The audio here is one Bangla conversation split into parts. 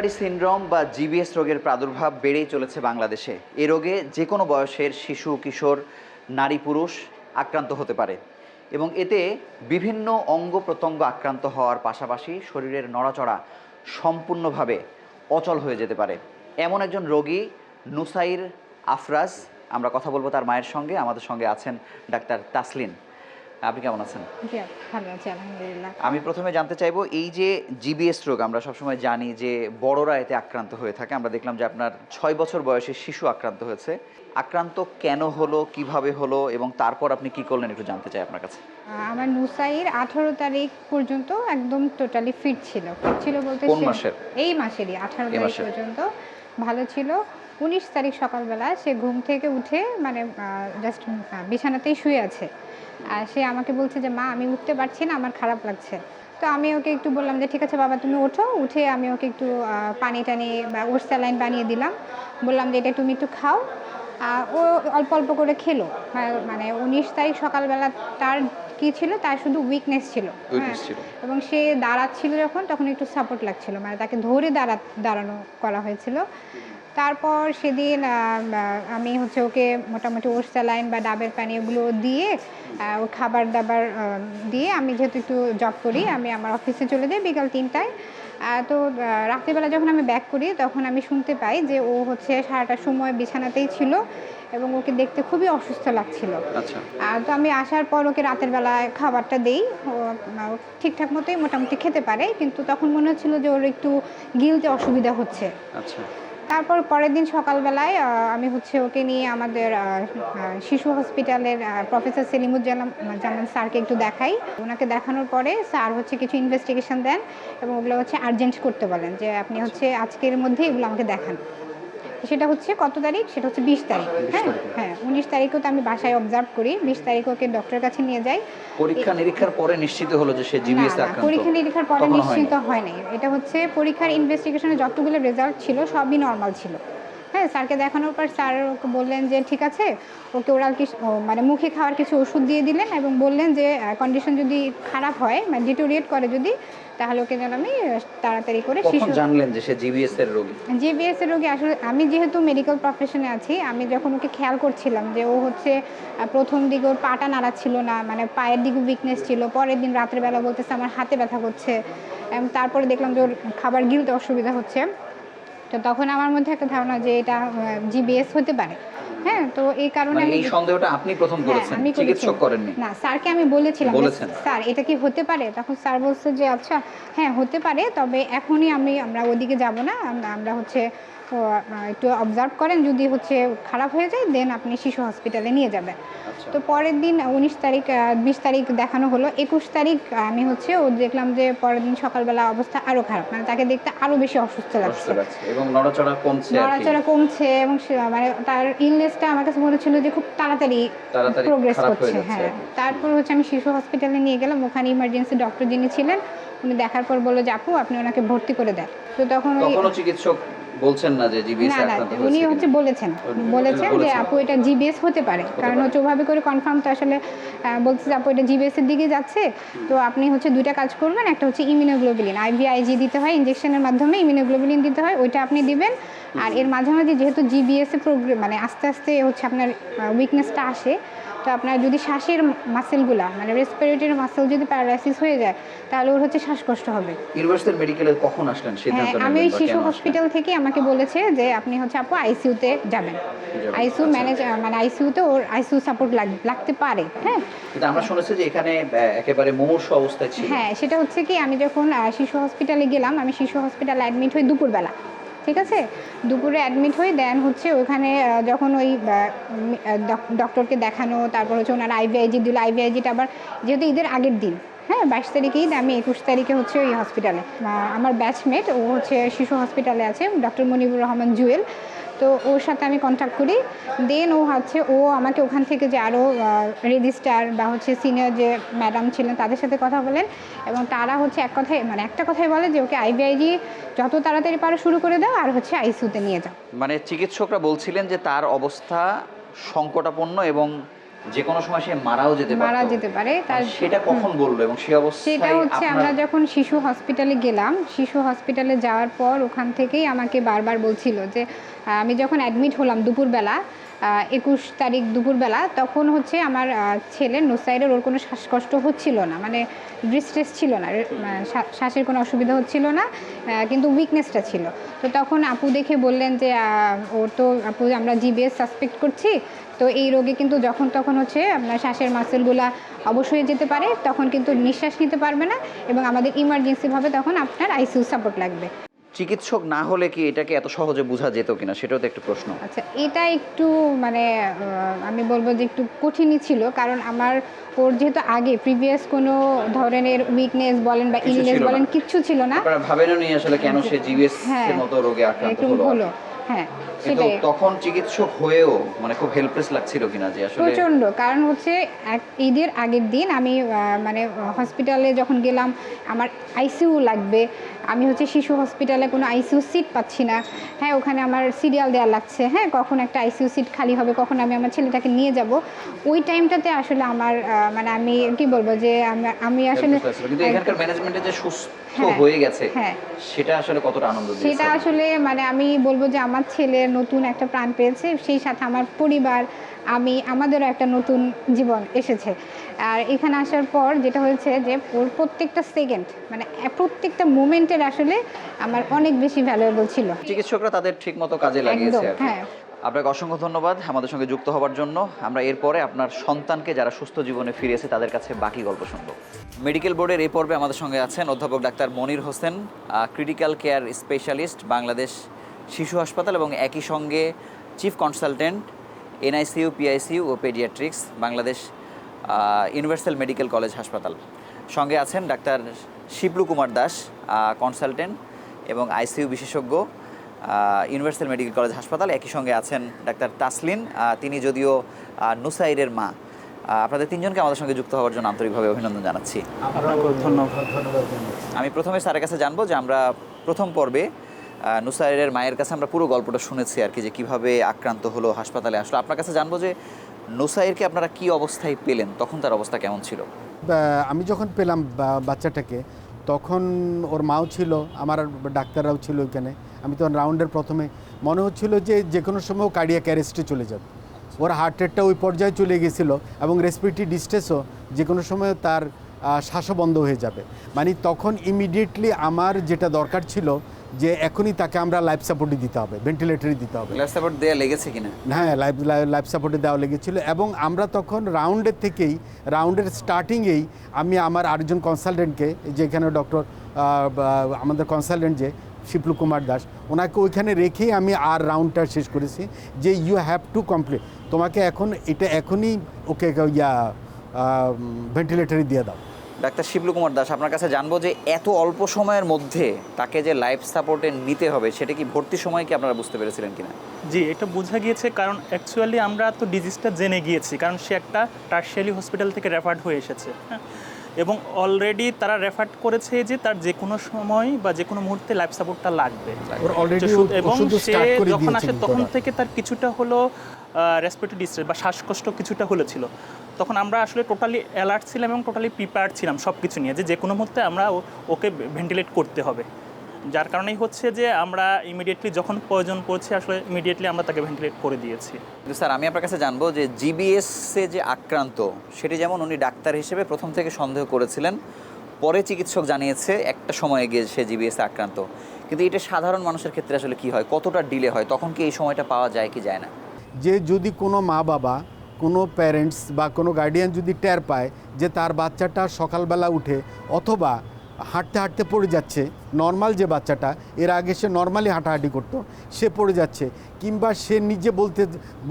গুইলবাড়ি সিনড্রোম বা জিবিএস রোগের প্রাদুর্ভাব বেড়েই চলেছে বাংলাদেশে। এ রোগে যে কোনো বয়সের শিশু, কিশোর, নারী, পুরুষ আক্রান্ত হতে পারে এবং এতে বিভিন্ন অঙ্গ প্রত্যঙ্গ আক্রান্ত হওয়ার পাশাপাশি শরীরের নড়াচড়া সম্পূর্ণভাবে অচল হয়ে যেতে পারে। এমন একজন রোগী নুসাইর আফরাজ, আমরা কথা বলব তার মায়ের সঙ্গে, আমাদের সঙ্গে আছেন ডাক্তার তাসলিন। আপনি কেমন আছেন? ভালো আছি আলহামদুলিল্লাহ। আমি প্রথমে জানতে চাইব এই যে জিবিএস রোগ আমরা সবসময় জানি যে বড়রা এতে আক্রান্ত হয়ে থাকে। আমরা দেখলাম যে আপনার ছয় বছর বয়সে শিশু আক্রান্ত হয়েছে। আক্রান্ত কেন হলো কীভাবে হলো এবং তারপর আপনি কি করলেন একটু জানতে চাই আপনার কাছে। আমার নুসাইর আঠারো তারিখ পর্যন্ত একদম টোটালি ফিট ছিল। ফিট ছিল বলতে কোন মাসের? এই মাসেরই আঠারো তারিখ পর্যন্ত ভালো ছিল। উনিশ তারিখ সকালবেলা সে ঘুম থেকে উঠে মানে জাস্ট বিছানাতেই শুয়ে আছে। আর সে আমাকে বলছে যে মা আমি উঠতে পারছি না আমার খারাপ লাগছে। তো আমি ওকে একটু বললাম যে ঠিক আছে বাবা তুমি ওঠো। উঠে আমি ওকে একটু পানি টানি বা ওর স্যালাইন বানিয়ে দিলাম। বললাম যে এটা তুমি একটু খাও। ও অল্প অল্প করে খেলো। মানে উনিশ তারিখ সকালবেলা তার কি ছিল? তার শুধু উইকনেস ছিল। হ্যাঁ। ছিল। এবং সে দাঁড়াচ্ছিল যখন তখন একটু সাপোর্ট লাগছিল। মানে তাকে ধরে দাঁড়া দাঁড়ানো করা হয়েছিল। তারপর সেদিন আমি হচ্ছে ওকে মোটামুটি ওর স্যালাইন বা ডাবের পানি ওগুলো দিয়ে ও খাবার দাবার দিয়ে আমি যেহেতু একটু জব করি আমি আমার অফিসে চলে যাই বিকাল তিনটায়। তো রাত্রিবেলা যখন আমি ব্যাক করি তখন আমি শুনতে পাই যে ও হচ্ছে সারাটা সময় বিছানাতেই ছিল এবং ওকে দেখতে খুবই অসুস্থ লাগছিল। আচ্ছা। আর তো আমি আসার পর ওকে রাতের বেলায় খাবারটা দেই। ঠিকঠাক মতোই মোটামুটি খেতে পারে কিন্তু তখন মনে হচ্ছিল যে ওর একটু গিলতে অসুবিধা হচ্ছে। আচ্ছা। তারপর পরের দিন সকালবেলায় আমি হচ্ছে ওকে নিয়ে আমাদের শিশু হসপিটালের প্রফেসর সেলিমুজ্জালাম জামান স্যারকে একটু দেখাই। ওনাকে দেখানোর পরে স্যার হচ্ছে কিছু ইনভেস্টিগেশন দেন এবং ওগুলো হচ্ছে আর্জেন্ট করতে বলেন যে আপনি হচ্ছে আজকের মধ্যে এগুলো আমাকে দেখান। সেটা হচ্ছে কত তারিখ? সেটা হচ্ছে বিশ তারিখ। হ্যাঁ হ্যাঁ উনিশ তারিখও তো আমি বাসায় অবজার্ভ করি। বিশ তারিখ ওকে ডক্টরের কাছে নিয়ে যাই। পরীক্ষা নিরীক্ষার পরে নিশ্চিত হলো যে সে জিবিএস আক্রান্ত। পরীক্ষা নিরীক্ষার পরে নিশ্চিত হয় নাই। এটা হচ্ছে পরীক্ষার ইনভেস্টিগেশনে যতগুলো রেজাল্ট ছিল সবই নর্মাল ছিল। হ্যাঁ স্যারকে দেখানোর পর স্যার ওকে বললেন যে ঠিক আছে। ওকে ওরাল কিছু মানে মুখে খাওয়ার কিছু ওষুধ দিয়ে দিলেন এবং বললেন যে কন্ডিশন যদি খারাপ হয় মানে ডিটোরিয়েট করে যদি তাহলে ওকে যেন আমি তাড়াতাড়ি করে শিশু জানলেন যে সে জিবিএস এর রোগী? জিবিএস এর রোগী আসলে আমি যেহেতু মেডিকেল প্রফেশনে আছি আমি যখন ওকে খেয়াল করছিলাম যে ও হচ্ছে প্রথম দিকে ওর পাটা নাড়াচ্ছিল না মানে পায়ের দিকে উইকনেস ছিল পরের দিন রাতের বেলা বলতেছে আমার হাতে ব্যথা করছে। এবং তারপরে দেখলাম যে ওর খাবার গিলতে অসুবিধা হচ্ছে। তো তখন আমার মধ্যে একটা ধারণা যে এটা জিবিএস হতে পারে। হ্যাঁ তো এই কারণে মানে আমি সন্দেহটা আপনি প্রথম হ্যাঁ, করেছেন। চিকিৎসক করেননি। না স্যারকে আমি বলেছিলাম স্যার এটা কি হতে পারে? তখন স্যার বলছে যে আচ্ছা হ্যাঁ হতে পারে তবে এখনই আমি আমরা ওদিকে যাব না আমরা হচ্ছে আহ, একটু অবজার্ভ করেন যদি হচ্ছে খারাপ হয়ে যায় দেন আপনি শিশু হসপিটালে নিয়ে যাবেন। আচ্ছা। তো পরের দিন উনিশ তারিখ বিশ তারিখ দেখানো হলো। একুশ তারিখ আমি হচ্ছে ও দেখলাম যে পরের দিন সকালবেলা অবস্থা আরও খারাপ মানে তাকে দেখতে আরও বেশি অসুস্থ লাগছে। এবং নড়াচড়া কমছে নড়াচড়া কমছে এবং মানে তার ইলনেসটা আমার কাছে মনে হচ্ছিল যে খুব তাড়াতাড়ি তাড়াতাড়ি প্রোগ্রেস করছে হ্যাঁ। তারপর হচ্ছে আমি শিশু হসপিটালে নিয়ে গেলাম ওখানে ইমার্জেন্সি ডক্টর যিনি ছিলেন উনি দেখার পর বলল যে আপু আপনি ওনাকে ভর্তি করে দেন। তো তখন ওই চিকিৎসক বলছেন না যে জিবিএস না না উনি হচ্ছে বলেছেন। বলেছেন যে আপু এটা জিবিএস হতে পারে। কারণ হচ্ছে ওভাবে করে কনফার্ম তো আসলে বলছে আপু এটা জিবিএস এর দিকে যাচ্ছে। তো আপনি হচ্ছে দুইটা কাজ করবেন। একটা হচ্ছে ইমিউনোগ্লোবিলিন আইভিআইজি দিতে হয় ইনজেকশনের মাধ্যমে ইমিউনোগ্লোবিলিন দিতে হয় ওইটা আপনি দিবেন। আর এর মাঝামাঝি যেহেতু জিবিএস এ প্রোগ্রাম মানে আস্তে আস্তে হচ্ছে আপনার উইকনেসটা আসে তো আপনার যদি শ্বাসের মাসেলগুলা মানে রেসপিরেটরি মাসেল যদি প্যারালাইসিস হয়ে যায় তাহলে ওর হচ্ছে শ্বাসকষ্ট হবে। ইউনিভার্সিটির মেডিকেলে কখন আসলেন? হ্যাঁ সিদ্ধান্ত আমি ওই শিশু হসপিটাল থেকে আমাকে বলেছে যে আপনি হচ্ছে আপু আইসিইউতে যাবেন। আইসিইউ আচ্ছা। ম্যানেজ মানে আইসিইউতে ওর আইসিইউ সাপোর্ট লাগতে পারে হ্যাঁ। কিন্তু আমরা শুনেছি যে এখানে একেবারে মুমূর্ষ অবস্থায় ছিল। হ্যাঁ সেটা হচ্ছে কি আমি যখন শিশু হসপিটালে গেলাম আমি শিশু হসপিটালে অ্যাডমিট হই দুপুরবেলা। ঠিক আছে? দুপুরে অ্যাডমিট হয়ে দেন হচ্ছে ওখানে যখন ওই ডক্টরকে দেখানো, তারপর হচ্ছে ওনার আইভিআইজি দিল। আইভিআইজিটা আবার যেহেতু ঈদের আগের দিন হ্যাঁ বাইশ তারিখেই আমি একুশ তারিখে হচ্ছে ওই হসপিটালে আমার ব্যাচমেট ও হচ্ছে শিশু হসপিটালে আছে ডক্টর মনিবুর রহমান জুয়েল। তো ওর সাথে আমি কন্ট্যাক্ট করি। দেন ও হচ্ছে, ও আমাকে ওখান থেকে যে আরও রেজিস্টার বা হচ্ছে সিনিয়র যে ম্যাডাম ছিলেন, তাদের সাথে কথা বলেন এবং তারা হচ্ছে এক কথায় মানে একটা কথাই বলে যে, ওকে আইবিআইজি যত তাড়াতাড়ি পারো শুরু করে দাও আর হচ্ছে আইসিউতে নিয়ে যাও। মানে চিকিৎসকরা বলছিলেন যে, তার অবস্থা সংকটাপন্ন এবং যে কোনো সময় সে মারাও যেতে পারে মারা যেতে পারে তার সেটা কখন বলল এবং সেই অবস্থায় সেটা হচ্ছে আমরা যখন শিশু হসপিটালে গেলাম শিশু হসপিটালে যাওয়ার পর ওখান থেকেই আমাকে বারবার বলছিল যে আমি যখন অ্যাডমিট হলাম দুপুরবেলা একুশ তারিখ দুপুরবেলা, তখন হচ্ছে আমার ছেলে নুসাইরের ওর কোনো শ্বাসকষ্ট হচ্ছিল না মানে ডিস্ট্রেস ছিল না শ্বাসের কোনো অসুবিধা হচ্ছিল না কিন্তু উইকনেসটা ছিল। তো তখন আপু দেখে বললেন যে ওর তো আপু, আমরা জিবিএস সাসপেক্ট করছি, তো এই রোগে কিন্তু যখন তখন হচ্ছে আপনার শ্বাসের মাসেলগুলা অবশ্যই যেতে পারে, তখন কিন্তু নিঃশ্বাস নিতে পারবে না এবং আমাদের ইমার্জেন্সিভাবে তখন আপনার আইসিইউ সাপোর্ট লাগবে। চিকিৎসক না হলে কি এটাকে এত সহজে বোঝা যেত কিনা? সেটাও তো একটু প্রশ্ন। আচ্ছা এটা একটু মানে আহ, আমি বলব যে একটু কঠিনই ছিল কারণ আমার ওর যেহেতু আগে প্রিভিয়াস কোনো ধরনের উইকনেস বলেন বা ইলনেস বলেন কিচ্ছু ছিল না। আপনারা ভাবেনও নি আসলে কেন সে জিবিএস হ্যাঁ। এর মতো রোগে আক্রান্ত হলো। হ্যাঁ কিন্তু তখন চিকিৎসক হয়েও মানে খুব হেল্পলেস লাগছিল কিনা যে আসলে প্রচণ্ড কারণ হচ্ছে ঈদের আগের দিন আমি মানে হসপিটালে যখন গেলাম আমার আইসিইউ লাগবে আমি হচ্ছে শিশু হসপিটালে কোনো আইসিইউ সিট পাচ্ছি না। হ্যাঁ ওখানে আমার সিরিয়াল দেওয়া লাগছে হ্যাঁ কখন একটা আইসিইউ সিট খালি হবে কখন আমি আমার ছেলেটাকে নিয়ে যাব। ওই টাইমটাতে আসলে আমার মানে আমি কি বলব যে আমি- আমি আসলে কিন্তু এখানকার ম্যানেজমেন্টে যে সুস্থ হ্যাঁ, হয়ে গেছে। হ্যাঁ। সেটা আসলে কতটা আনন্দ সেটা আসলে মানে আমি বলব যে আমার ছেলে নতুন একটা প্রাণ পেয়েছে সেই সাথে আমার পরিবার আমি আমাদেরও একটা নতুন জীবন এসেছে। আর এখানে আসার পর যেটা হয়েছে যে প্রত্যেকটা সেকেন্ড মানে প্রত্যেকটা মুমেন্টের আসলে আমার অনেক বেশি ভ্যালুয়েবল ছিল। চিকিৎসকরা তাদের ঠিক মতো কাজে লাগিয়েছে একদম, হ্যাঁ। আপনাকে অসংখ্য ধন্যবাদ আমাদের সঙ্গে যুক্ত হওয়ার জন্য। আমরা এরপরে আপনার সন্তানকে যারা সুস্থ জীবনে ফিরেছে তাদের কাছে বাকি গল্প শুনব। মেডিকেল বোর্ডের এই পর্বে আমাদের সঙ্গে আছেন অধ্যাপক doctor Monir Hossain critical care specialist, Bangladesh শিশু হাসপাতাল এবং একই সঙ্গে চিফ কনসালটেন্ট এনআইসিইউ পিআইসিইউ ও paediatrics, Bangladesh universal medical college হাসপাতাল। সঙ্গে আছেন ডাক্তার শিবলু কুমার দাস কনসালটেন্ট এবং আইসিইউ বিশেষজ্ঞ। ইউনিভার্সাল মেডিকেল কলেজ হাসপাতাল একই সঙ্গে আছেন ডাক্তার তাসলিন। তিনি যদিও নুসাইরের মা। আপনাদের তিনজনকে আমাদের সঙ্গে যুক্ত হওয়ার জন্য আন্তরিকভাবে অভিনন্দন জানাচ্ছি। আমি প্রথমে স্যারের কাছে জানব যে আমরা প্রথম পর্বে নুসাইরের মায়ের কাছে আমরা পুরো গল্পটা শুনেছি আর কি যে কীভাবে আক্রান্ত হলো হাসপাতালে আসলো। আপনার কাছে জানব যে নুসাইরকে আপনারা কি অবস্থায় পেলেন? তখন তার অবস্থা কেমন ছিল? আমি যখন পেলাম বা- বাচ্চাটাকে তখন ওর মাও ছিল, আমার ডাক্তাররাও ছিল ওইখানে। আমি তখন রাউন্ডের প্রথমে, মনে হচ্ছিল যে যে কোনো সময় ও কার্ডিয়াক অ্যারেস্টে চলে যাবে। ওর হার্ট রেটটা ওই পর্যায়ে চলে গেছিল এবং রেসপিটি ডিস্ট্রেসও যে কোনো সময় তার শ্বাসও বন্ধ হয়ে যাবে। মানে তখন ইমিডিয়েটলি আমার যেটা দরকার ছিল যে এখনই তাকে আমরা লাইফ সাপোর্টই দিতে হবে ভেন্টিলেটরই দিতে হবে। লাইফ সাপোর্ট দেয়া লেগেছে কিনা? হ্যাঁ লাইফ লাইফ সাপোর্টে দেওয়া লেগেছিল এবং আমরা তখন রাউন্ডের থেকেই রাউন্ডের স্টার্টিংয়েই আমি আমার আরেকজন কনসালটেন্টকে যেখানে ডক্টর আমাদের কনসালটেন্ট যে শিপলু কুমার দাস ওনাকে ওইখানে রেখেই আমি আর রাউন্ডটা শেষ করেছি যে ইউ হ্যাভ টু কমপ্লিট তোমাকে এখন এটা এখনই ওকে ইয়া ভেন্টিলেটরে দিয়ে দাও। ডাক্তার শিবলু কুমার দাস আপনার কাছে জানব যে এত অল্প সময়ের মধ্যে তাকে যে লাইফ সাপোর্টে নিতে হবে সেটা কি ভর্তির সময় কি আপনারা বুঝতে পেরেছিলেন কিনা? জি এটা বোঝা গিয়েছে কারণ অ্যাকচুয়ালি আমরা তো ডিজিজটা জেনে গিয়েছি কারণ সে একটা টার্সিয়ালি হসপিটাল থেকে রেফার্ড হয়ে এসেছে হ্যাঁ? এবং অলরেডি তারা রেফার্ড করেছে যে তার যে কোনো সময় বা যে কোনো মুহূর্তে লাইফ সাপোর্টটা লাগবে। এবং সে যখন আসে তখন থেকে তার কিছুটা হলো রেসপিরেটরি ডিস্ট্রেস বা শ্বাসকষ্ট কিছুটা হলেছিল তখন আমরা আসলে টোটালি অ্যালার্ট ছিলাম এবং টোটালি প্রিপেয়ার ছিলাম সব কিছু নিয়ে যে যে কোনো মুহূর্তে আমরা ও- ওকে ভেন্টিলেট করতে হবে। যার কারণেই হচ্ছে যে আমরা ইমিডিয়েটলি যখন প্রয়োজন পড়ছে আসলে ইমিডিয়েটলি আমরা তাকে ভেন্টিলেট করে দিয়েছি। কিন্তু স্যার আমি আপনার কাছে জানব যে জিবিএস এ যে আক্রান্ত সেটি যেমন উনি ডাক্তার হিসেবে প্রথম থেকে সন্দেহ করেছিলেন পরে চিকিৎসক জানিয়েছে একটা সময়ে গিয়ে সে জিবিএস আক্রান্ত। কিন্তু এটা সাধারণ মানুষের ক্ষেত্রে আসলে কি হয়? কতটা ডিলে হয়? তখন কি এই সময়টা পাওয়া যায় কি যায় না? যে যদি কোনো মা বাবা কোনো প্যারেন্টস বা কোনো গার্ডিয়ান যদি টের পায় যে তার বাচ্চাটা সকালবেলা উঠে অথবা হাঁটতে হাঁটতে পড়ে যাচ্ছে। নর্মাল যে বাচ্চাটা এর আগে সে নর্মালি হাঁটাহাঁটি করতো সে পড়ে যাচ্ছে। কিংবা সে নিজে বলতে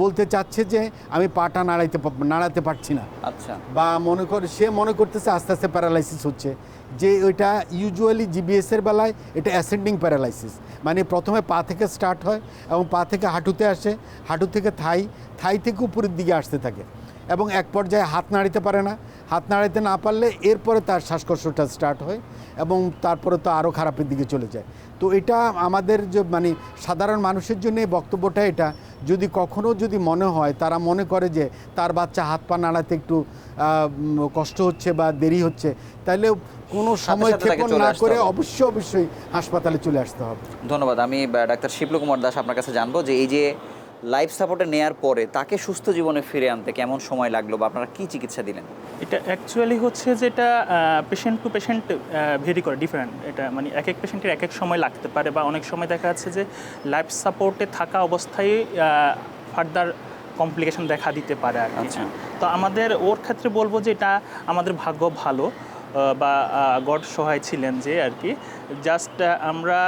বলতে চাচ্ছে যে আমি পাটা নাড়াইতে নাড়াতে পারছি না। আচ্ছা। বা মনে করে সে মনে করতেছে আস্তে আস্তে প্যারালাইসিস হচ্ছে। যে ওইটা ইউজুয়ালি জিবিএসের বেলায় এটা অ্যাসেন্ডিং প্যারালাইসিস মানে প্রথমে পা থেকে স্টার্ট হয় এবং পা থেকে হাঁটুতে আসে হাঁটু থেকে থাই থাই থেকে উপরের দিকে আসতে থাকে। এবং এক পর্যায়ে হাত নাড়িতে পারে না। হাত নাড়াইতে না পারলে এরপরে তার শ্বাসকষ্টটা স্টার্ট হয় এবং তারপরে তো আরও খারাপের দিকে চলে যায়। তো এটা আমাদের যে মানে সাধারণ মানুষের জন্য এই বক্তব্যটা এটা। যদি কখনো যদি মনে হয় তারা মনে করে যে তার বাচ্চা হাত পা নাড়াতে একটু কষ্ট হচ্ছে বা দেরি হচ্ছে তাহলে কোনো সময় ক্ষেপণ না করে অবশ্যই অবশ্যই হাসপাতালে চলে আসতে হবে। ধন্যবাদ। আমি ডাক্তার শিবলু কুমার দাস আপনার কাছে জানব যে এই যে লাইফ সাপোর্টে নেয়ার পরে তাকে সুস্থ জীবনে ফিরে আনতে কেমন সময় লাগল বা আপনারা কি চিকিৎসা দিলেন? এটা অ্যাকচুয়ালি হচ্ছে যেটা পেশেন্ট টু পেশেন্ট ভেরি করে ডিফারেন্ট এটা মানে এক এক পেশেন্টের এক এক সময় লাগতে পারে বা অনেক সময় দেখা যাচ্ছে যে লাইফ সাপোর্টে থাকা অবস্থায় ফার্দার কমপ্লিকেশন দেখা দিতে পারে আর কি। আচ্ছা। তো আমাদের ওর ক্ষেত্রে বলব যে এটা আমাদের ভাগ্য ভালো বা গড সহায় ছিলেন যে আর কি। জাস্ট আমরা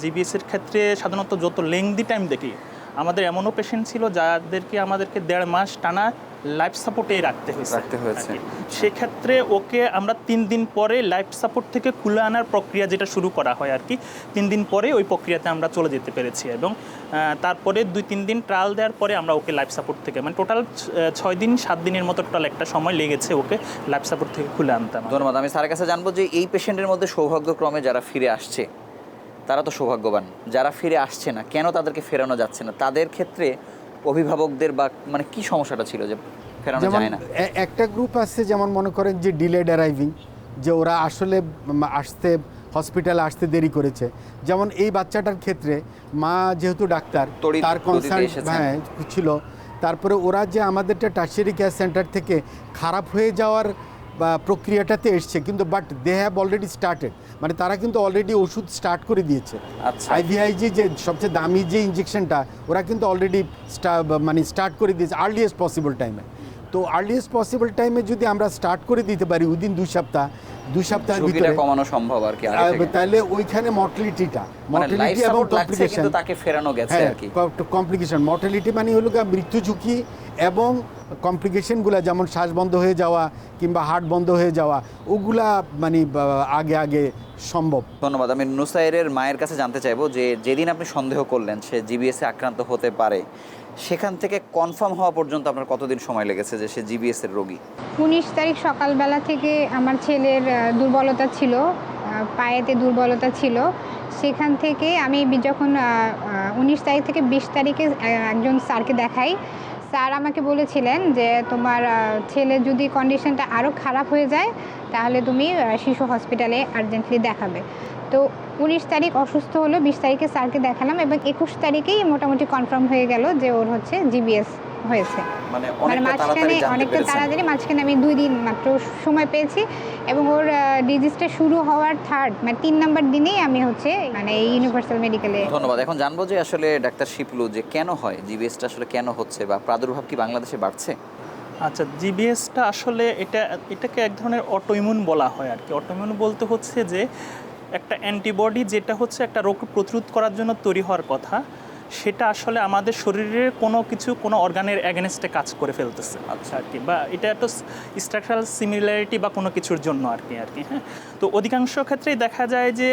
জিবিএসের ক্ষেত্রে সাধারণত যত লেংদি টাইম দেখি আমাদের এমনও পেশেন্ট ছিল যাদেরকে আমাদেরকে দেড় মাস টানা লাইফ সাপোর্টে রাখতে হয়েছে। রাখতে হয়েছে। সেক্ষেত্রে ওকে আমরা তিন দিন পরে লাইফ সাপোর্ট থেকে খুলে আনার প্রক্রিয়া যেটা শুরু করা হয় আর কি তিন দিন পরে ওই প্রক্রিয়াতে আমরা চলে যেতে পেরেছি এবং তারপরে দুই তিন দিন ট্রায়াল দেওয়ার পরে আমরা ওকে লাইফ সাপোর্ট থেকে মানে টোটাল ছয় দিন সাত দিনের মতো টোটাল একটা সময় লেগেছে ওকে লাইফ সাপোর্ট থেকে খুলে আনতাম ধন্যবাদ। আমি স্যারের কাছে জানব যে এই পেশেন্টের মধ্যে সৌভাগ্যক্রমে যারা ফিরে আসছে তারা তো সৌভাগ্যবান। যারা ফিরে আসছে না কেন তাদেরকে ফেরানো যাচ্ছে না? তাদের ক্ষেত্রে অভিভাবকদের বা মানে কি সমস্যাটা ছিল যে ফেরানো যায় না? একটা গ্রুপ আছে যেমন মনে করেন যে ডিলেড অ্যারাইভিং যে ওরা আসলে আসতে হসপিটালে আসতে দেরি করেছে। যেমন এই বাচ্চাটার ক্ষেত্রে মা যেহেতু ডাক্তার তার কনসার্ন হ্যাঁ ছিল। তারপরে ওরা যে আমাদেরটা টার্সিয়ারি কেয়ার সেন্টার থেকে খারাপ হয়ে যাওয়ার প্রক্রিয়াটাতে এসছে কিন্তু but they have already started মানে তারা কিন্তু অলরেডি ওষুধ স্টার্ট করে দিয়েছে। আচ্ছা। আইভিআইজি যে সবচেয়ে দামি যে ইঞ্জেকশনটা ওরা কিন্তু অলরেডি মানে স্টার্ট করে দিয়েছে আর্লিয়েস্ট পসিবল টাইমে তো আর্লিয়েস্ট পসিবল টাইমে যদি আমরা স্টার্ট করে দিতে পারি উইদিন দুই সপ্তাহ দুই সপ্তাহের ভিতরে কমানো সম্ভব আর কি। তাহলে ওইখানে মর্টালিটিটা মর্টালিটি এবং কমপ্লিকেশন তাকে ফেরানো গেছে হ্যাঁ আর কি। কমপ্লিকেশন মর্টালিটি মানে হলো মৃত্যু ঝুঁকি এবং কমপ্লিকেশনগুলো যেমন শ্বাস বন্ধ হয়ে যাওয়া কিংবা হার্ট বন্ধ হয়ে যাওয়া ওগুলা মানে আগে আগে সম্ভব। ধন্যবাদ। আমি নুসাইরের মায়ের কাছে জানতে চাইব যে যেদিন আপনি সন্দেহ করলেন সে জিবিএস আক্রান্ত হতে পারে সেখান থেকে কনফার্ম হওয়া পর্যন্ত আপনার কতদিন সময় লেগেছে যে সে জিবিএস এর রোগী? উনিশ তারিখ সকালবেলা থেকে আমার ছেলের দুর্বলতা ছিল পায়েতে দুর্বলতা ছিল। সেখান থেকে আমি যখন উনিশ তারিখ থেকে বিশ তারিখে একজন স্যারকে দেখাই। স্যার আমাকে বলেছিলেন যে তোমার ছেলের যদি কন্ডিশনটা আরও খারাপ হয়ে যায়, তাহলে তুমি শিশু হসপিটালে আর্জেন্টলি দেখাবে। তো উনিশ তারিখ অসুস্থ হলো বিশ তারিখে স্যারকে দেখালাম এবং একুশ তারিখেই মোটামুটি কনফার্ম হয়ে গেল যে ওর হচ্ছে জিবিএস হয়েছে। মানে মানে মাঝখানে অনেকটা তাড়াতাড়ি মাঝখানে আমি দুই দিন মাত্র সময় পেয়েছি এবং ওর ডিজিজটা শুরু হওয়ার থার্ড মানে তিন নম্বর দিনেই আমি হচ্ছে মানে এই ইউনিভার্সাল মেডিকেলে ধন্যবাদ। এখন জানব যে আসলে ডাক্তার শিপলু যে কেন হয় জিবিএসটা আসলে কেন হচ্ছে বা প্রাদুর্ভাব কি বাংলাদেশে বাড়ছে? আচ্ছা জিবিএসটা আসলে এটা এটাকে এক ধরনের অটোইমিউন বলা হয় আর কি। অটোইমিউন বলতে হচ্ছে যে একটা অ্যান্টিবডি যেটা হচ্ছে একটা রোগ প্রতিরোধ করার জন্য তৈরি হওয়ার কথা, সেটা আসলে আমাদের শরীরের কোনো কিছু কোনো অর্গানের অ্যাগেনস্টে কাজ করে ফেলতেছে। আচ্ছা আর কি, বা এটা একটা স্ট্রাকচারাল সিমিলারিটি বা কোনো কিছুর জন্য আর কি আর কি হ্যাঁ। তো অধিকাংশ ক্ষেত্রেই দেখা যায় যে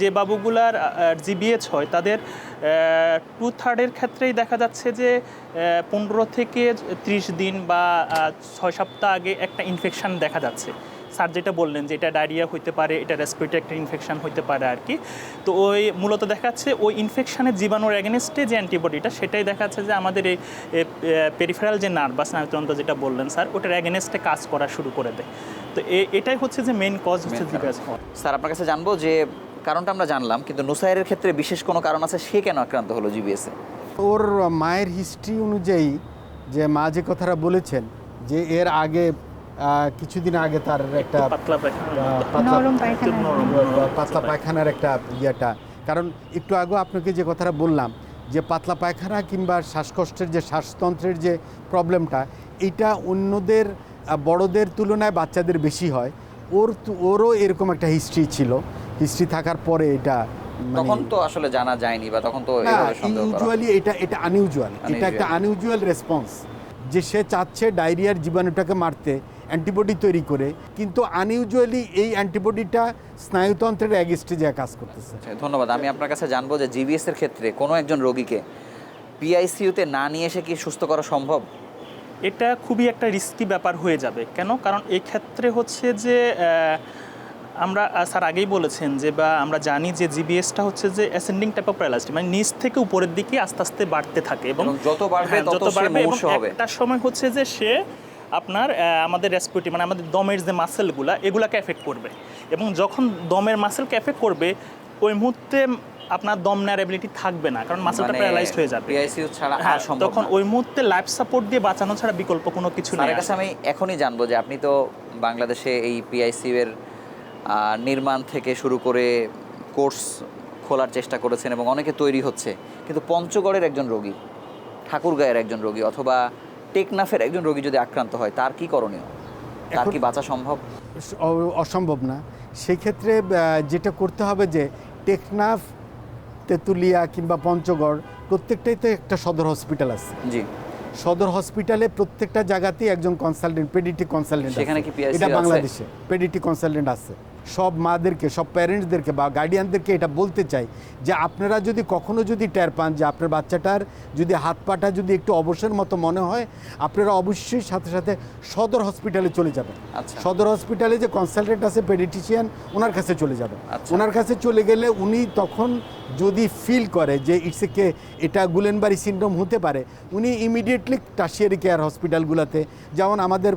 যে বাবুগুলার জিবিএচ হয়, তাদের টু থার্ডের ক্ষেত্রেই দেখা যাচ্ছে যে পনেরো থেকে ত্রিশ দিন বা ছয় সপ্তাহ আগে একটা ইনফেকশন দেখা যাচ্ছে। স্যার যেটা বললেন যে এটা ডায়রিয়া হইতে পারে এটা রেসপিরেটরি একটা ইনফেকশন হইতে পারে আর কি। তো ওই মূলত দেখাচ্ছে ওই ইনফেকশনের জীবাণুর অ্যাগেনস্টে যে অ্যান্টিবডিটা সেটাই দেখা যাচ্ছে যে আমাদের এই পেরিফেরাল যে নার্ভ বা স্নায়ুতন্ত্র যেটা বললেন স্যার ওটার অ্যাগেনস্টে কাজ করা শুরু করে দেয়। তো এ- এটাই হচ্ছে যে মেইন কজ হচ্ছে জিজ্ঞাসা স্যার আপনার কাছে জানব যে কারণটা আমরা জানলাম কিন্তু নুসাইরের ক্ষেত্রে বিশেষ কোনো কারণ আছে সে কেন আক্রান্ত হলো জিবিএস এ ওর মায়ের হিস্ট্রি অনুযায়ী যে মা যে কথাটা বলেছেন যে এর আগে কিছুদিন আগে তার একটা পাতলা পায়খানার একটা ইয়েটা। কারণ একটু আগে আপনাকে যে কথাটা বললাম যে পাতলা পায়খানা কিংবা শ্বাসকষ্টের যে শ্বাসতন্ত্রের যে প্রবলেমটা এটা অন্যদের বড়দের তুলনায় বাচ্চাদের বেশি হয়। ওর তো- ওরও এরকম একটা হিস্ট্রি ছিল। হিস্ট্রি থাকার পরে এটা মানে- তখন তো আসলে জানা যায়নি বা তখন তো ইউজুয়ালি এটা এটা আনইউজুয়াল। এটা একটা আনইউজুয়াল রেসপন্স। যে সে চাচ্ছে ডায়রিয়ার জীবাণুটাকে মারতে অ্যান্টিবডি তৈরি করে কিন্তু আনইউজুয়ালি এই অ্যান্টিবডিটা স্নায়ুতন্ত্রের অ্যাগেস্টে যা কাজ করতেছে। আচ্ছা, ধন্যবাদ। আমি আপনার কাছে জানব যে জিবিএস এর ক্ষেত্রে কোনো একজন রোগীকে পিআইসিইউতে না নিয়ে এসে কি সুস্থ করা সম্ভব? এটা খুবই একটা রিস্কি ব্যাপার হয়ে যাবে। কেন? কারণ এই ক্ষেত্রে হচ্ছে যে আহ, আমরা স্যার আগেই বলেছেন যে বা আমরা জানি যে জিবিএসটা হচ্ছে যে অ্যাসেন্ডিং টাইপ অফ প্যারালাইসিস মানে নিচ থেকে উপরের দিকে আস্তে আস্তে বাড়তে থাকে এবং যত বাড়বে হ্যাঁ, তত সে বাড়বে হবে। একটা সময় হচ্ছে যে সে আপনার আমাদের রেসপিরেটরি মানে আমাদের দমের যে মাসেলগুলা এগুলাকে এফেক্ট করবে। এবং যখন দমের মাসেলকে এফেক্ট করবে ওই মুহূর্তে আপনার দম নেওয়ার এবিলিটি থাকবে না কারণ মাসেলটা প্যারালাইজড হয়ে যাবে। পিআইসিইউ ছাড়া হ্যাঁ, আর সম্ভব তখন ওই মুহূর্তে লাইফ সাপোর্ট দিয়ে বাঁচানো ছাড়া বিকল্প কোনো কিছু নেই স্যারের কাছে আমি এখনই জানব যে আপনি তো বাংলাদেশে এই পিআইসিউ এর নির্মাণ থেকে শুরু করে কোর্স খোলার চেষ্টা করেছেন এবং অনেকে তৈরি হচ্ছে। কিন্তু পঞ্চগড়ের একজন রোগী ঠাকুরগাঁয়ের একজন রোগী অথবা টেকনাফের একজন রোগী যদি আক্রান্ত হয় তার কি করণীয়? তার কি বাঁচা সম্ভব? অসম্ভব না। সেক্ষেত্রে যেটা করতে হবে যে টেকনাফ তেঁতুলিয়া কিংবা পঞ্চগড় প্রত্যেকটাই তো একটা সদর হসপিটাল আছে। জি। সদর হসপিটালে প্রত্যেকটা জায়গাতেই একজন কনসালটেন্ট পেডিটি কনসালটেন্ট সেখানে কি এটা বাংলাদেশে। পেডিটি কনসালটেন্ট আছে। সব মাদেরকে সব প্যারেন্টসদেরকে বা গার্ডিয়ানদেরকে এটা বলতে চাই যে আপনারা যদি কখনো যদি টের পান যে আপনার বাচ্চাটার যদি হাত পাটা যদি একটু অবসর মতো মনে হয় আপনারা অবশ্যই সাথে সাথে সদর হসপিটালে চলে যাবেন আচ্ছা। সদর হসপিটালে যে কনসালটেন্ট আছে পেডিটিশিয়ান ওনার কাছে চলে যাবেন আচ্ছা। ওনার কাছে চলে গেলে উনি তখন যদি ফিল করে যে ইটস কে এটা গুলেনবারি সিনড্রোম হতে পারে উনি ইমিডিয়েটলি টাশিয়ারি কেয়ার হসপিটালগুলোতে যেমন আমাদের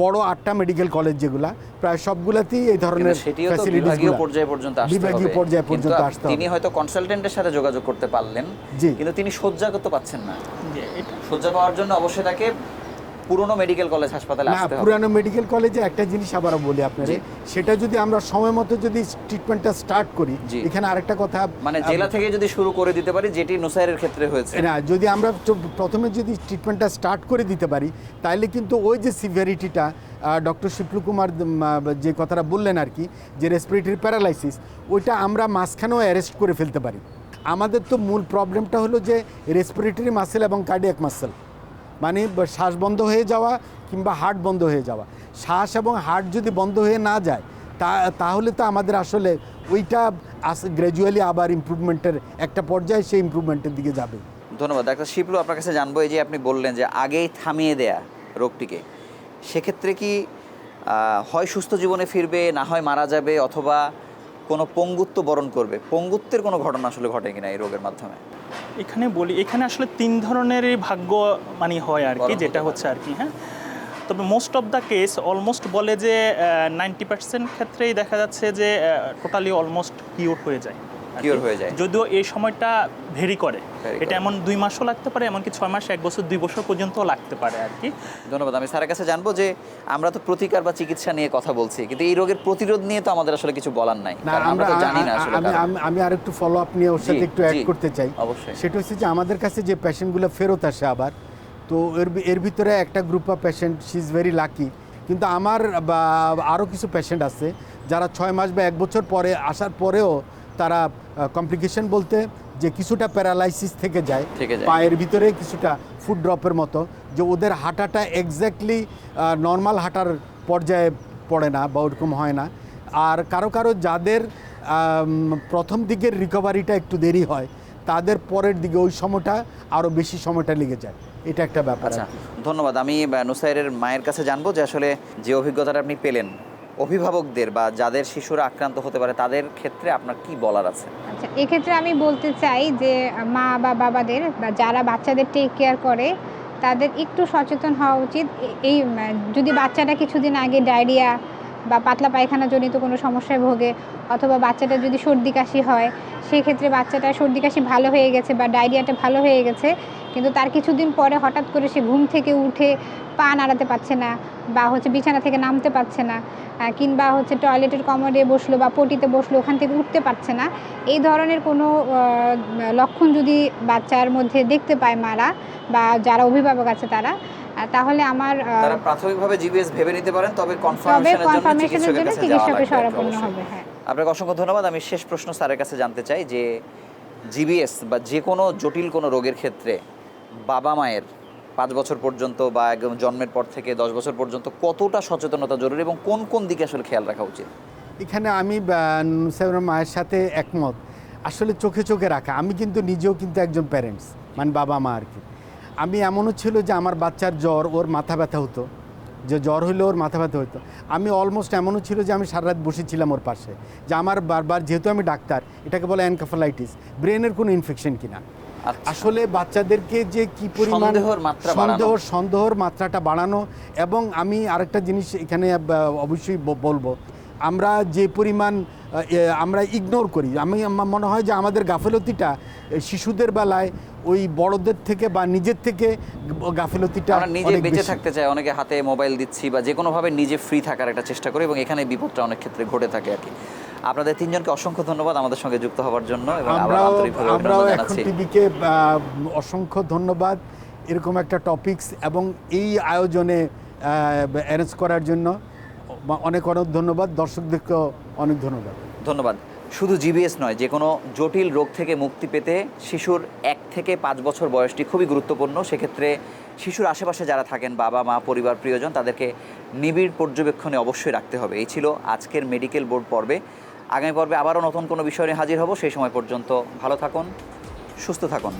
বড় আটটা মেডিকেল কলেজ যেগুলা প্রায় সবগুলাতেই এই ধরনের বিভাগীয়। পর্যায়ে পর্যন্ত আসতে বিভাগীয় পর্যায়ে পর্যন্ত আসতে তিনি হয়তো কনসালটেন্টের সাথে যোগাযোগ করতে পারলেন জি। কিন্তু তিনি শয্যাগত পাচ্ছেন না শয্যা পাওয়ার জন্য অবশ্যই তাকে পুরনো মেডিকেল কলেজ হাসপাতালে আসতে হবে। পুরানো মেডিকেল কলেজে একটা জিনিস আবারও বলি আপনারে জি। সেটা যদি আমরা সময় মতো যদি ট্রিটমেন্টটা স্টার্ট করি এখানে আরেকটা কথা মানে জেলা থেকে যদি শুরু করে দিতে পারি যেটি নুসাইরের ক্ষেত্রে হয়েছে। না যদি আমরা প্রথমে যদি ট্রিটমেন্টটা স্টার্ট করে দিতে পারি তাহলে কিন্তু ওই যে সিভিয়ারিটিটা ডক্টর শিপ্লু কুমার যে কথাটা বললেন আর কি যে রেসপিরেটরি প্যারালাইসিস ওইটা আমরা মাঝখানেও অ্যারেস্ট করে ফেলতে পারি। আমাদের তো মূল প্রবলেমটা হলো যে রেসপিরেটরি মাসেল এবং কার্ডিয়াক মাসেল মানে শ্বাস বন্ধ হয়ে যাওয়া কিংবা হার্ট বন্ধ হয়ে যাওয়া। শ্বাস এবং হার্ট যদি বন্ধ হয়ে না যায়, তা, তাহলে তো আমাদের আসলে ওইটা গ্র্যাজুয়ালি আবার ইম্প্রুভমেন্টের একটা পর্যায়ে সেই ইমপ্রুভমেন্টের দিকে যাবে। ধন্যবাদ। ডাক্তার শিপলু আপনার কাছে জানব এই যে আপনি বললেন যে আগেই থামিয়ে দেয়া রোগটিকে। সেক্ষেত্রে কি হয় সুস্থ জীবনে ফিরবে, না হয় মারা যাবে, অথবা কোনো পঙ্গুত্ব বরণ করবে? পঙ্গুত্বের কোনো ঘটনা আসলে ঘটে কিনা এই রোগের মাধ্যমে? এখানে বলি এখানে আসলে তিন ধরনেরই ভাগ্য মানে হয় আর কি যেটা হচ্ছে আর কি হ্যাঁ? তবে most of the case almost বলে যে নাইনটি পার্সেন্ট ক্ষেত্রেই দেখা যাচ্ছে যে টোটালি অলমোস্ট কিওর হয়ে যায়। আর কি। Cure হয়ে যায়। যদিও এই সময়টা ভেরি করে। এটা এমন দুই মাসও লাগতে পারে এমনকি ছয় মাস এক বছর দুই বছর পর্যন্ত লাগতে পারে আর কি। ধন্যবাদ। আমি স্যারের কাছে জানব যে আমরা তো প্রতিকার বা চিকিৎসা নিয়ে কথা বলছি কিন্তু এই রোগের প্রতিরোধ নিয়ে তো আমাদের আসলে কিছু বলার নাই না আমরা তো জানি না আসলে আমি আমি- আমি আর একটু ফলো আপ নিয়ে ওর সাথে একটু অ্যাড করতে চাই। অবশ্যই। সেটা হচ্ছে যে আমাদের কাছে যে পেশেন্টগুলো ফেরত আসে আবার তো এর এর ভিতরে একটা group of patient she is very lucky কিন্তু আমার বা আরও কিছু পেশেন্ট আছে যারা ছয় মাস বা এক বছর পরে আসার পরেও তারা কমপ্লিকেশন বলতে যে কিছুটা প্যারালাইসিস থেকে যায় পায়ের ভিতরে কিছুটা ফুড ড্রপের মতো যে ওদের হাঁটাটা এক্স্যাক্টলি নর্মাল হাঁটার পর্যায়ে পড়ে না বা ওরকম হয় না। আর কারও কারও যাদের প্রথম দিকের রিকভারিটা একটু দেরি হয় তাদের পরের দিকে ওই সময়টা আরও বেশি সময়টা লেগে যায়। এটা একটা ব্যাপার। আচ্ছা ধন্যবাদ। আমি নুসাইরের মায়ের কাছে জানব যে আসলে যে অভিজ্ঞতাটা আপনি পেলেন অভিভাবকদের বা যাদের শিশুরা আক্রান্ত হতে পারে, তাদের ক্ষেত্রে আপনার কি বলার আছে? আচ্ছা এক্ষেত্রে আমি বলতে চাই যে, মা বা বাবাদের বা যারা বাচ্চাদের টেক কেয়ার করে, তাদের একটু সচেতন হওয়া উচিত। এই যদি বাচ্চাটা কিছুদিন আগে ডায়রিয়া বা পাতলা পায়খানা জনিত কোনো সমস্যায় ভোগে অথবা বাচ্চাটা যদি সর্দি কাশি হয়, সেক্ষেত্রে বাচ্চাটা সর্দি কাশি ভালো হয়ে গেছে বা ডায়রিয়াটা ভালো হয়ে গেছে কিন্তু তার কিছুদিন পরে হঠাৎ করে সে ঘুম থেকে উঠে পা নাড়াতে পারছে না বা হচ্ছে বিছানা থেকে নামতে পারছে না কিংবা হচ্ছে টয়লেটের কমরে বসল বা পটিতে বসল ওখান থেকে উঠতে পারছে না। এই ধরনের কোনো লক্ষণ যদি বাচ্চার মধ্যে দেখতে পায় মারা বা যারা অভিভাবক আছে তারা তাহলে আমার তারা প্রাথমিকভাবে জিবিএস ভেবে নিতে পারেন তবে কনফার্মেশনের জন্য চিকিৎসকের শরণাপন্ন হবে হ্যাঁ। আপনাকে অসংখ্য ধন্যবাদ। আমি শেষ প্রশ্ন স্যারের কাছে জানতে চাই যে জিবিএস বা যে কোনো জটিল কোনো রোগের ক্ষেত্রে বাবা মায়ের পাঁচ বছর পর্যন্ত বা একদম জন্মের পর থেকে দশ বছর পর্যন্ত কতটা সচেতনতা জরুরি এবং কোন কোন দিকে আসলে খেয়াল রাখা উচিত? এখানে আমি মায়ের সাথে একমত। আসলে চোখে চোখে রাখা। আমি কিন্তু নিজেও কিন্তু একজন প্যারেন্টস মানে বাবা মা আর কি। আমি এমনও ছিল যে আমার বাচ্চার জ্বর, ওর মাথা ব্যথা হতো। যে জ্বর হইলে ওর মাথা ব্যথা হতো আমি অলমোস্ট এমনও ছিল যে আমি সারা রাত বসেছিলাম ওর পাশে। যে আমার বারবার, যেহেতু আমি ডাক্তার, এটাকে বলে অ্যানকাফালাইটিস ব্রেনের কোনো ইনফেকশন কিনা। আসলে বাচ্চাদেরকে যে কি পরিমাণ সন্দেহর। সন্দেহ সন্দেহর মাত্রাটা বাড়ানো এবং আমি আরেকটা জিনিস এখানে অবশ্যই বলব। আমরা যে পরিমাণ আমরা ইগনোর করি। আমি মনে হয় যে আমাদের গাফেলতিটা শিশুদের বেলায় ওই বড়দের থেকে বা নিজের থেকে গাফেলতিটা নিজে বেঁচে থাকতে চাই অনেকে হাতে মোবাইল দিচ্ছি বা যে কোনোভাবে নিজে ফ্রি থাকার একটা চেষ্টা করি এবং এখানে বিপদটা অনেক ক্ষেত্রে ঘটে থাকে আর কি। আপনাদের তিনজনকে অসংখ্য ধন্যবাদ আমাদের সঙ্গে যুক্ত হওয়ার জন্য এবং আমরাও আমরাও এখন টিভিকে অসংখ্য ধন্যবাদ এরকম একটা টপিকস এবং এই আয়োজনে অ্যারেঞ্জ করার জন্য অনেক অনেক ধন্যবাদ। দর্শকদেরকেও অনেক ধন্যবাদ। ধন্যবাদ। শুধু জিবিএস নয় যে কোনো জটিল রোগ থেকে মুক্তি পেতে শিশুর এক থেকে পাঁচ বছর বয়সটি খুবই গুরুত্বপূর্ণ। সেক্ষেত্রে শিশুর আশেপাশে যারা থাকেন বাবা মা পরিবার প্রিয়জন তাদেরকে নিবিড় পর্যবেক্ষণে অবশ্যই রাখতে হবে। এই ছিল আজকের মেডিকেল বোর্ড পর্বে। আগামী পর্বে আবারও নতুন কোনো বিষয় নিয়ে হাজির হব। সেই সময় পর্যন্ত ভালো থাকুন, সুস্থ থাকুন।